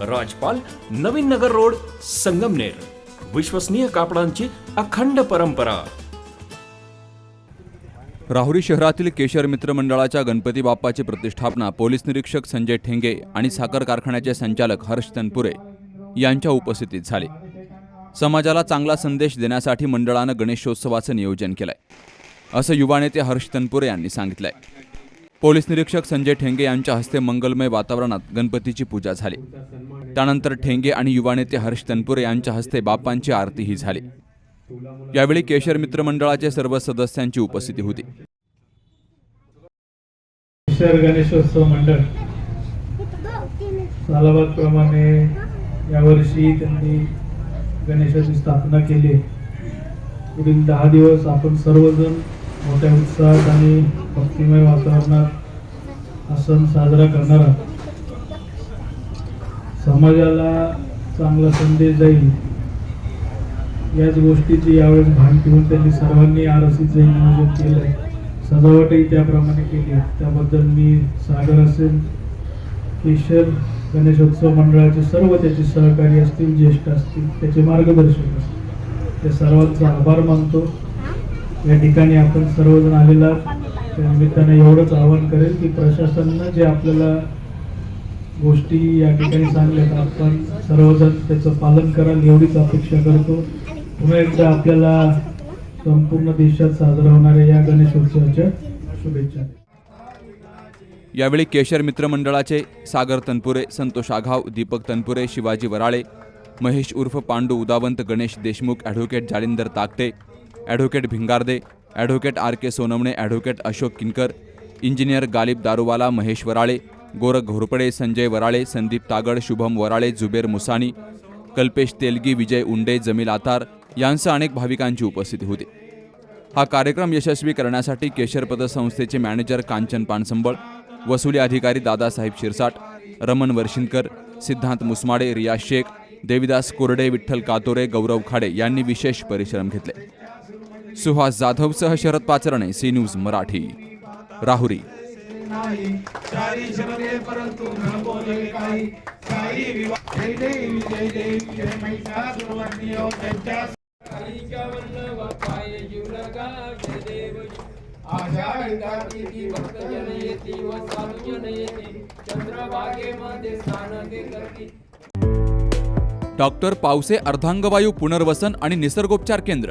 राजपाल Navin Nagar road Sangamner. विश्वसनीय कापडांची अखंड परंपरा. राहुरी शहरातील केशर मित्र मंडळाच्या गणपती बाप्पाची प्रतिष्ठापना पोलीस निरीक्षक संजय ठेंगे आणि साखर कारखान्याचे संचालक हर्ष तनपुरे यांच्या उपस्थितीत झाले. समाजाला चांगला संदेश देण्यासाठी मंडळानं गणेशोत्सवाचं नियोजन केलंय. असं युवा नेते हर्ष तनपुरे यांनी सांगितलंय. पोलीस निरीक्षक संजय ठेंगे यांच्या हस्ते मंगलमय वातावरणात गणपतीची पूजा झाली. त्यानंतर ठेंगे आणि युवा नेते हर्ष तनपुरे यांच्या हस्ते बाप्पांची आरतीही झाली. यावेळी केशर मित्र मंडळाचे सर्व सदस्यांची उपस्थिती होती. गणेशोत्सव मंडळ. यावर्षी त्यांनी गणेशाची स्थापना केली. पुढील दहा दिवस आपण सर्वजण मोठ्या उत्साहात आणि भक्तिमय वातावरणात हा सण साजरा करणारा समाजाला चांगला संदेश जाईल याच गोष्टीची यावेळेस भान ठेवून त्यांनी सर्वांनी आरसीचं नियोजन केलंय. सजावटही त्याप्रमाणे केली आहे. त्याबद्दल मी सागर असेल केशर गणेशोत्सव मंडळाचे सर्व त्याचे सहकारी असतील ज्येष्ठ असतील त्याचे मार्गदर्शक असतील. त्या सर्वांचा आभार मानतो. या ठिकाणी आपण सर्वजण आलेला त्या निमित्ताने एवढंच आवाहन करेल की प्रशासनानं जे आपल्याला गोष्टी या ठिकाणी सांगल्यात आपण सर्वजण त्याचं पालन कराल एवढीच अपेक्षा करतो. पुन्हा एकदा आपल्याला संपूर्ण देशात साजरा होणाऱ्या या गणेशोत्सवाच्या शुभेच्छा. यावेळी केशर मित्रमंडळाचे सागर तनपुरे संतोष आघाव दीपक तनपुरे शिवाजी वराळे महेश उर्फ Pandu Udavant Ganesh Deshmukh advocate Jalindar Takate advocate Bhingarde advocate R K Sonmane advocate Ashok Kinkar engineer Ghalib Daruwala Mahesh Varale Gorakh Ghorpade Sanjay Varale Sandeep Tagad Shubham Varale Zuber Musani Kalpesh Telgi Vijay Unde Jamil Attar यांसह अनेक भाविकांची उपस्थिती होती. हा कार्यक्रम यशस्वी करण्यासाठी केशर पतसंस्थेचे manager Kanchan Pansambal वसुली अधिकारी दादासाहेब शिरसाट रमण वर्षिनकर सिद्धांत मुसमाडे रिया शेख देविदास कोरडे विठ्ठल कातोरे गौरव खाडे यांनी विशेष परिश्रम घेतले. Suhas जाधवसह Sharad Pacharne C news Marathi. Rahuri. Doctor Pawase अर्धांगवायू पुनर्वसन आणि निसर्गोपचार केंद्र.